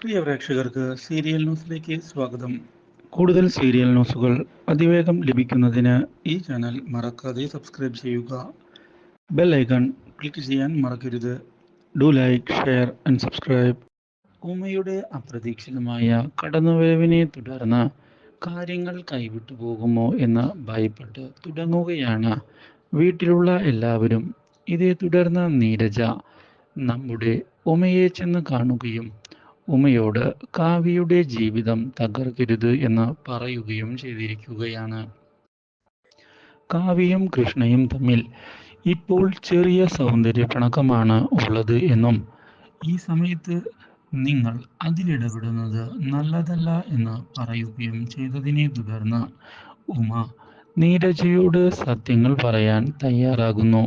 പ്രിയ പ്രേക്ഷകർക്ക് സീരിയൽ ന്യൂസിലേക്ക് സ്വാഗതം. കൂടുതൽ സീരിയൽ ന്യൂസുകൾ അതിവേഗം ലഭിക്കുന്നതിന് ഈ ചാനൽ മറക്കാതെ സബ്സ്ക്രൈബ് ചെയ്യുക. ബെൽ ഐക്കൺ ക്ലിക്ക് ചെയ്യാൻ മറക്കരുത്. Do like share and subscribe. ഉമയുടെ അപ്രതീക്ഷിതമായ കടന്നുവരവിനെ തുടർന്ന് കാര്യങ്ങൾ കൈവിട്ടു പോകുമോ എന്ന് ഭയപ്പെട്ട് തുടങ്ങുകയാണ് വീട്ടിലുള്ള എല്ലാവരും. ഇതേ തുടർന്ന് നീരജ നമ്മുടെ ഉമയെ ചെന്ന് കാണുകയും ഉമയോട് കാവ്യയുടെ ജീവിതം തകർക്കരുത് എന്ന് പറയുകയും ചെയ്തിരിക്കുകയാണ്. കാവ്യയും കൃഷ്ണയും തമ്മിൽ ഇപ്പോൾ ചെറിയ സൗന്ദര്യ പിണക്കമാണ് ഉള്ളത് എന്നും ഈ സമയത്ത് നിങ്ങൾ അതിലിടപെടുന്നത് നല്ലതല്ല എന്ന് പറയുകയും ചെയ്തതിനെ തുടർന്ന് ഉമ നീരജയോട് സത്യങ്ങൾ പറയാൻ തയ്യാറാകുന്നു.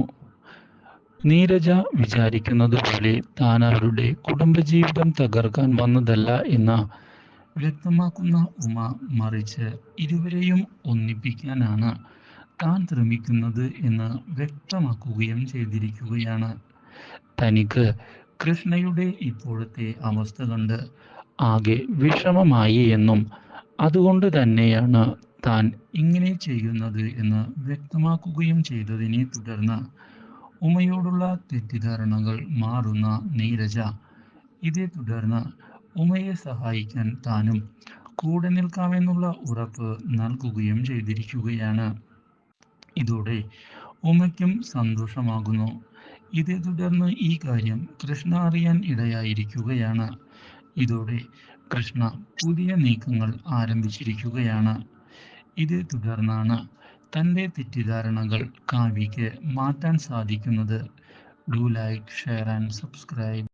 നീരജ വിചാരിക്കുന്നത് പോലെ താൻ അവരുടെ കുടുംബജീവിതം തകർക്കാൻ വന്നതല്ല എന്ന് വ്യക്തമാക്കുന്ന ഉമ മറിച്ച് ഇരുവരെയും ഒന്നിപ്പിക്കാനാണ് താൻ ശ്രമിക്കുന്നത് എന്ന് വ്യക്തമാക്കുകയും ചെയ്തിരിക്കുകയാണ്. തനിക്ക് കൃഷ്ണയുടെ ഇപ്പോഴത്തെ അവസ്ഥ കണ്ട് ആകെ വിഷമമായി എന്നും അതുകൊണ്ട് തന്നെയാണ് താൻ ഇങ്ങനെ ചെയ്യുന്നത് എന്ന് വ്യക്തമാക്കുകയും ചെയ്തതിനെ തുടർന്ന് ഉമയോടുള്ള തെറ്റിദ്ധാരണകൾ മാറുന്ന നീരജ. ഇതേ തുടർന്ന് ഉമയെ സഹായിക്കാൻ താനും കൂടെ നിൽക്കാമെന്നുള്ള ഉറപ്പ് നൽകുകയും ചെയ്തിരിക്കുകയാണ്. ഇതോടെ ഉമയ്ക്കും സന്തോഷമാകുന്നു. ഇതേ തുടർന്ന് ഈ കാര്യം കൃഷ്ണ അറിയാൻ ഇടയായിരിക്കുകയാണ്. ഇതോടെ കൃഷ്ണ പുതിയ നീക്കങ്ങൾ ആരംഭിച്ചിരിക്കുകയാണ്. ഇതേ തുടർന്നാണ് തന്റെ തെറ്റിദ്ധാരണകൾ കാവ്യയ്ക്ക് മാറ്റാൻ സാധിക്കുന്നത്. Do like share and subscribe